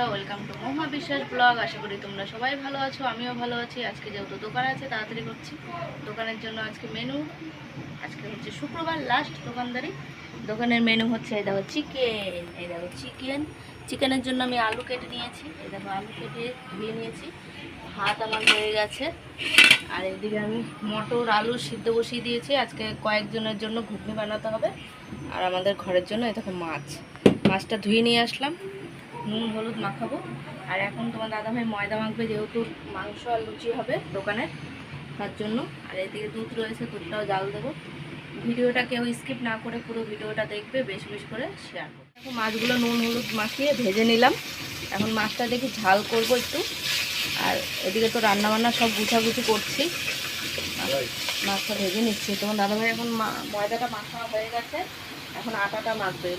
বন্ধুরা welcome to মহা বিশ্বাস ব্লগ আশা করি তোমরা সবাই ভালো আছো, আমিও ভালো আছি। আজকে যেহেতু দোকান আছে, তাড়াতাড়ি করছি। দোকানের জন্য আজকে মেনু আজকে হচ্ছে শুক্রবার লাস্ট দোকানদারি। দোকানের মেনু হচ্ছে, এই দেখো চিকেন এই দেখো চিকেন চিকেনের জন্য আমি আলু কেটে নিয়েছি। এই দেখো আলু কেটে ধুয়ে নিয়েছি। ভাত আমার হয়ে গেছে। আর এদিকে আমি মটর, আলু সিদ্ধ বসিয়ে দিয়েছি। আজকে কয়েকজনের জন্য ঘুগনি বানাতে হবে। আর আমাদের ঘরের জন্য এই দেখো মাছ। মাছটা ধুয়ে নিয়ে আসলাম। নুন, হলুদ মাখাবো। আর এখন তোমার দাদাভাই ময়দা মাখবে, যেহেতু মাংস আর লুচি হবে দোকানে, তার জন্য। আর এদিকে দুধ রয়েছে, দুধটাও জাল দেবো। ভিডিওটা কেউ স্কিপ না করে পুরো ভিডিওটা দেখবে, বেশি বেশি করে শেয়ার করবে। এখন মাছগুলো নুন, হলুদ মাখিয়ে ভেজে নিলাম। এখন মাছটা দেখি ঝাল করব একটু। আর এদিকে তো রান্না বান্না সব গুছাগুছি করছি। মাছটা ভেজে নিচ্ছি। তোমার দাদাভাই এখন ময়দাটা মাখা হয়ে গেছে। এখন আটাটা মাখবে।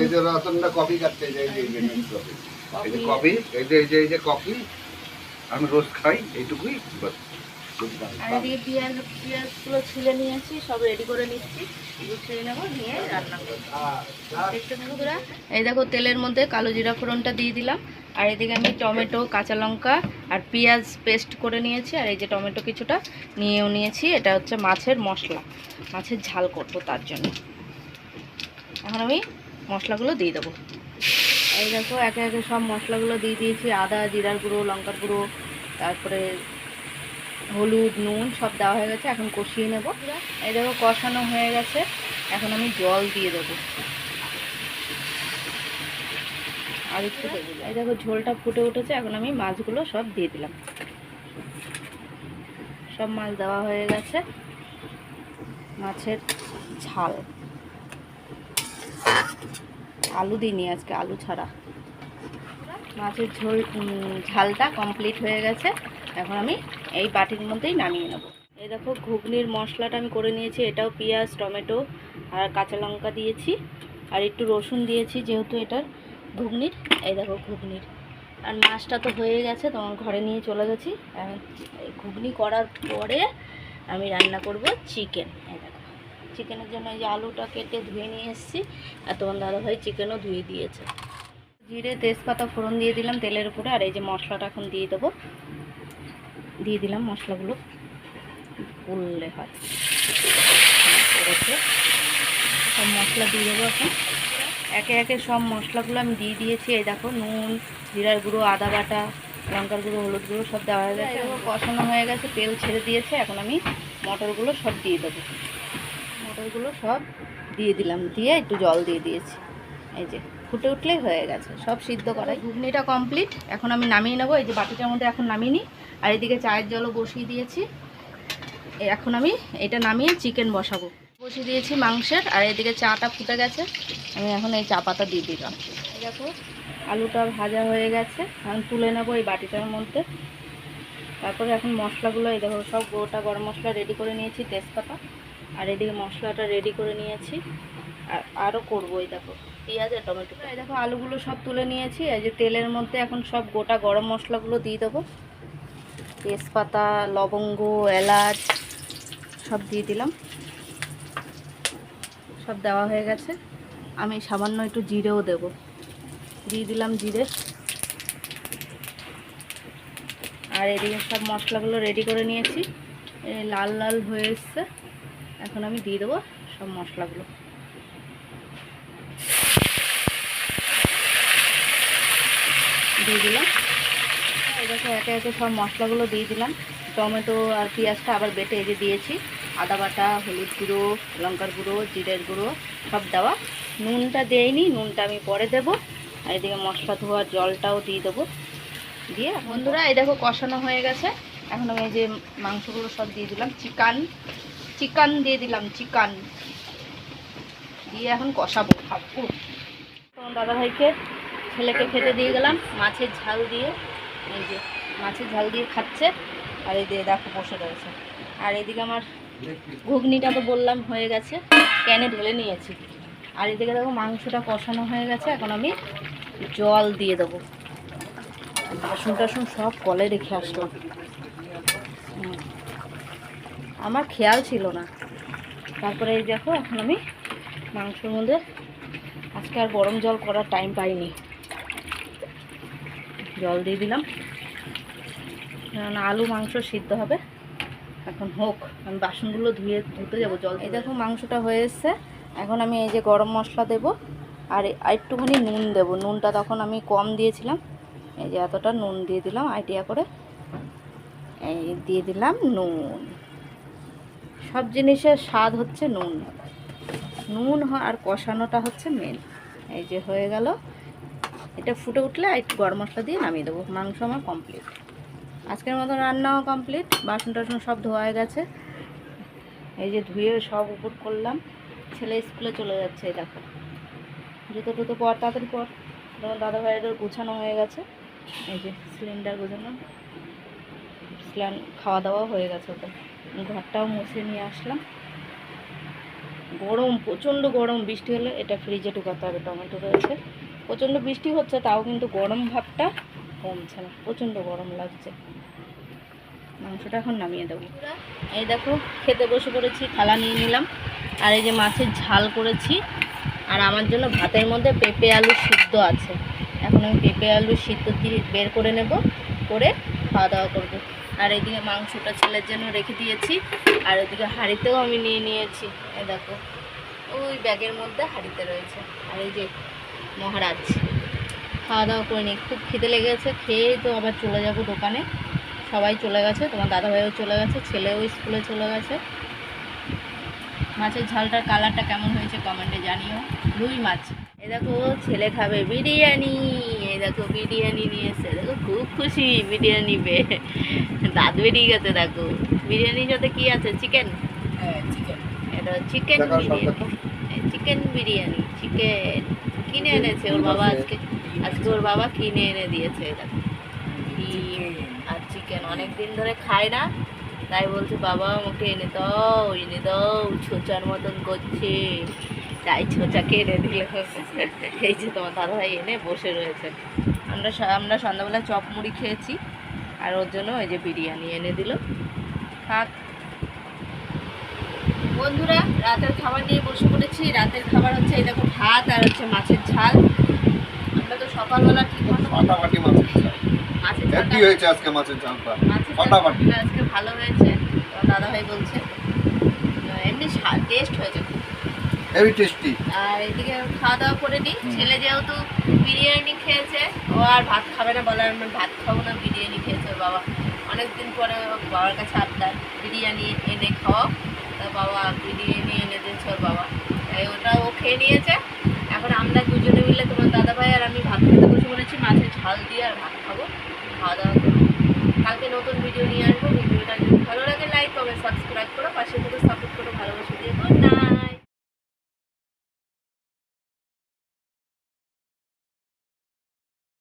এই যে রতনটা কফি খাচ্ছে এই যে এই কফি। এই যে কফি এই যে এই যে এই যে কফি আমি রোজ খাই এইটুকুই বাস। আর এদিকে পেঁয়াজ পেঁয়াজগুলো ছিলে নিয়েছি সব রেডি করে নিচ্ছি। গুছিয়ে নেব নিয়ে রান্না করব। দেখতে এই দেখো তেলের মধ্যে কালো জিরা ফোড়নটা দিয়ে দিলাম। আর এদিকে আমি টমেটো কাঁচা লঙ্কা আর পেঁয়াজ পেস্ট করে নিয়েছি। আর এই যে টমেটো কিছুটা নিয়েও নিয়েছি। এটা হচ্ছে মাছের মশলা। মাছের ঝাল করব তার জন্য। এখন আমি মশলাগুলো দিয়ে দেবো। এই দেখো, একে একে সব মশলাগুলো দিয়ে দিয়েছি, আদা, জিরার গুঁড়ো, লঙ্কার গুঁড়ো, তারপরে হলুদ, নুন, সব দেওয়া হয়ে গেছে, এখন কষিয়ে নেব। এই দেখো, কষানো হয়ে গেছে, এখন আমি জল দিয়ে দেবো। আর একটু এই দেখো, ঝোলটা ফুটে উঠেছে, এখন আমি মাছগুলো সব দিয়ে দিলাম। সব মাছ দেওয়া হয়ে গেছে, মাছের ঝাল। আলু দিইনি আজকে, আলু ছাড়া। মাছের ঝোল ঝালটা কমপ্লিট হয়ে গেছে। এখন আমি এই বাটির মধ্যেই নামিয়ে নেব। এই দেখো, ঘুগনির মশলাটা আমি করে নিয়েছি, এটাও পেঁয়াজ, টমেটো আর কাঁচা লঙ্কা দিয়েছি। আর একটু রসুন দিয়েছি, যেহেতু এটার ঘুগনির, এই দেখো ঘুগনির। আর মাছটা তো হয়ে গেছে তোমার ঘরে নিয়ে চলে গেছি। ঘুগনি করার পরে আমি রান্না করব চিকেন। এই দেখো। চিকেনের জন্য এই যে আলুটা কেটে ধুয়ে নিয়ে এসেছি। আর তোমার দাদাভাই চিকেনও ধুয়ে দিয়েছে। জিরে তেজপাতা ফোড়ন দিয়ে দিলাম তেলের উপরে, আর এই যে মশলাটা এখন দিয়ে দেবো। দিয়ে দিলাম মশলাগুলো। উল্লে হয়। সব মশলা দিয়ে দেবো এখন। একে একে সব মশলাগুলো আমি দিয়ে দিয়েছি। এই দেখো নুন, জিরার গুঁড়ো, আদা বাটা, লঙ্কার গুঁড়ো, হলুদ গুঁড়ো সব দেওয়া হয়ে গেছে। কষানো হয়ে গেছে, তেল ছেড়ে দিয়েছে। এখন আমি মটরগুলো সব দিয়ে দেবো। মটরগুলো সব দিয়ে দিলাম দিয়ে একটু জল দিয়ে দিয়েছি। এই যে ফুটে উঠলেই হয়ে গেছে সব সিদ্ধ করাই ঘুগনিটা কমপ্লিট এখন আমি নামিয়ে নেব এই যে বাটিটার মধ্যে এখন নামিয়ে নিই। আর এদিকে চায়ের জলও বসিয়ে দিয়েছি। এখন আমি এটা নামিয়ে চিকেন বসাবো। বসিয়ে দিয়েছি মাংসের আর এদিকে চাটা ফুটে গেছে। আমি এখন এই চা পাতা দিয়ে দিলাম। দেখো আলুটা ভাজা হয়ে গেছে। এখন তুলে নেব এই বাটিটার মধ্যে। তারপরে এখন মশলাগুলো এই দেখো সব গোটা গরম মশলা রেডি করে নিয়েছি তেজপাতা। আর এদিকে মশলাটা রেডি করে নিয়েছি। আর আরও করব এই দেখো, পেঁয়াজ আর টমেটো। এই দেখো, আলুগুলো সব তুলে নিয়েছি। এই যে তেলের মধ্যে এখন সব গোটা গরম মশলাগুলো দিয়ে দেবো। তেজপাতা, লবঙ্গ, এলাচ, সব দিয়ে দিলাম। সব দেওয়া হয়ে গেছে। আমি সামান্য একটু জিরেও দেব। দিয়ে দিলাম জিরে। আর এদিকে সব মশলাগুলো রেডি করে নিয়েছি। লাল লাল হয়ে এসছে। এখন আমি দিয়ে দেবো সব মশলাগুলো। দিয়ে দিলাম। দেখো একে একে সব মশলাগুলো দিয়ে দিলাম। টমেটো আর পেঁয়াজটা আবার বেটে এই দিয়েছি। আদা বাটা, হলুদ গুঁড়ো, লঙ্কার গুঁড়ো, জিরের গুঁড়ো সব দেওয়া। নুনটা দেয়নি নুনটা আমি পরে দেবো। আর এদিকে মশলা ধোয়ার জলটাও দিয়ে দেবো। দিয়ে বন্ধুরা, এই দেখো কষানো হয়ে গেছে। এখন আমি এই যে মাংসগুলো সব দিয়ে দিলাম। চিকেন চিকেন দিয়ে দিলাম, চিকেন। দিয়ে এখন কষাবো, খাব। তোমার দাদাভাইকে ছেলেকে খেতে দিয়ে গেলাম, মাছের ঝাল দিয়ে। এই যে, মাছের ঝাল দিয়ে খাচ্ছে। আর এই দিয়ে দেখো বসে রয়েছে। আর এদিকে আমার ঘুগনিটা তো বললাম হয়ে গেছে, ক্যানে ঢেলে নিয়েছি। আর এদিকে দেখো মাংসটা কষানো হয়ে গেছে, এখন আমি জল দিয়ে দেবো। বাসন টাসন সব কলে রেখে আসলাম। আমার খেয়াল ছিল না। তারপরে এই দেখো এখন আমি মাংসের মধ্যে আজকে আর গরম জল করার টাইম পাইনি। জল দিয়ে দিলাম। কারণ আলু মাংস সিদ্ধ হবে। এখন হোক আমি বাসনগুলো ধুয়ে ধুতে যাব জল এই দেখো মাংসটা হয়ে এসছে। এখন আমি এই যে গরম মশলা দেব আর আর একটুখানি নুন দেব। নুনটা তখন আমি কম দিয়েছিলাম। এই যে এতটা নুন দিয়ে দিলাম আইডিয়া করে। এই দিয়ে দিলাম নুন। সব জিনিসের স্বাদ হচ্ছে নুন। নুন আর কষানোটা হচ্ছে মেন। এই যে হয়ে গেল। এটা ফুটে উঠলে একটু গরম মশলা দিয়ে নামিয়ে দেবো। মাংস আমার কমপ্লিট আজকের মতো রান্নাও কমপ্লিট বাসন টাসন সব ধোয়া হয়ে গেছে। এই যে ধুয়ে সব উপর করলাম। ছেলে স্কুলে চলে যাচ্ছে দেখো। জুতো টুতো পর, তাড়াতাড়ি পর। তোমার দাদা ভাইয়ের গুছানো হয়ে গেছে। এই যে সিলিন্ডার গোছানো। খাওয়া দাওয়া হয়ে গেছে ওদের। ঘরটাও মুছে নিয়ে আসলাম। গরম, প্রচণ্ড গরম বৃষ্টি হলে এটা ফ্রিজে ঢুকাতে হবে, টমেটো রয়েছে। প্রচণ্ড বৃষ্টি হচ্ছে, তাও কিন্তু গরম ভাবটা কমছে না, প্রচণ্ড গরম লাগছে। মাংসটা এখন নামিয়ে দেবো। এই দেখো, খেতে বসে পড়েছি, থালা নিয়ে নিলাম। আর এই যে মাছের ঝাল করেছি, আর আমার জন্য ভাতের মধ্যে পেঁপে আলু সিদ্ধ আছে। এখন আমি পেঁপে আলু সিদ্ধ দিয়ে বের করে নেব, করে খাওয়া দাওয়া করব। আর এদিকে মাংসটা ছেলের জন্য রেখে দিয়েছি। আর ওদিকে হাঁড়িতেও আমি নিয়ে নিয়েছি। এ দেখো, ওই ব্যাগের মধ্যে হাঁড়িতে রয়েছে। আর এই যে মহারাজ খাওয়া দাওয়া করে নিই খুব খিদে লেগেছে খেয়ে তো আবার চলে যাব দোকানে। সবাই চলে গেছে, তোমার দাদাভাইও চলে গেছে, ছেলেও স্কুলে চলে গেছে। মাছের ঝালটার কালারটা কেমন হয়েছে কমেন্টে জানিও। রুই মাছ। এ দেখো, ছেলে খাবে বিরিয়ানি। এ দেখো, বিরিয়ানি নিয়ে এসে দেখো, খুব খুশি, বিরিয়ানি পেয়ে। দাঁত বেরিয়ে গেছে দেখো। বিরিয়ানির সাথে কি আছে? চিকেন এটা chicken biryani. Chicken biryani chicken কিনে এনেছে ওর বাবা আজকে। আজকে ওর বাবা কিনে এনে দিয়েছে এটা। আর চিকেন অনেক দিন ধরে খায় না তাই বলছে বাবা আমাকে এনে দাও এনে দাও ছোচার মতন করছে। তাই ছোচাকে এনে দিল। এই যে তোমার দাদাভাই এনে বসে রয়েছে। আমরা আমরা সন্ধ্যাবেলা চপ মুড়ি খেয়েছি। আর ওর জন্য ওই যে বিরিয়ানি এনে দিল। থাক। বন্ধুরা রাতের খাবার নিয়ে বসে পড়েছি। রাতের খাবার হচ্ছে এই দেখো ভাত আর হচ্ছে মাছের ঝাল। আমরা তো সকালবেলা ঠিক মতো ফাটাফাটি মাছের ঝাল। মাছের হেভি হয়েছে আজকে মাছের ঝালটা ফাটাফাটি। আজকে ভালো হয়েছে। দাদা ভাই বলছে। এমনি টেস্ট হয়েছে খুব। হেভি টেস্টি আর এদিকে খাওয়া দাওয়া করে নিই। ছেলে যেহেতু বিরিয়ানি খেয়েছে ও আর ভাত খাবে না বলে আমি ভাত খাব না, বিরিয়ানি খেয়েছে বাবা অনেকদিন পরে বাবার কাছে আবদার, বিরিয়ানি এনে খাওয়াও। তা বাবা বিরিয়ানি এনে দিয়েছে ওর বাবা। তাই ওটা ও খেয়ে নিয়েছে। এখন আমরা দুজনে মিলে তোমার দাদা ভাই আর আমি ভাত খেতে বসে বলেছি মাছের ঝাল দিয়ে আর ভাত খাব। খাওয়া দাওয়া করব। কালকে নতুন ভিডিও নিয়ে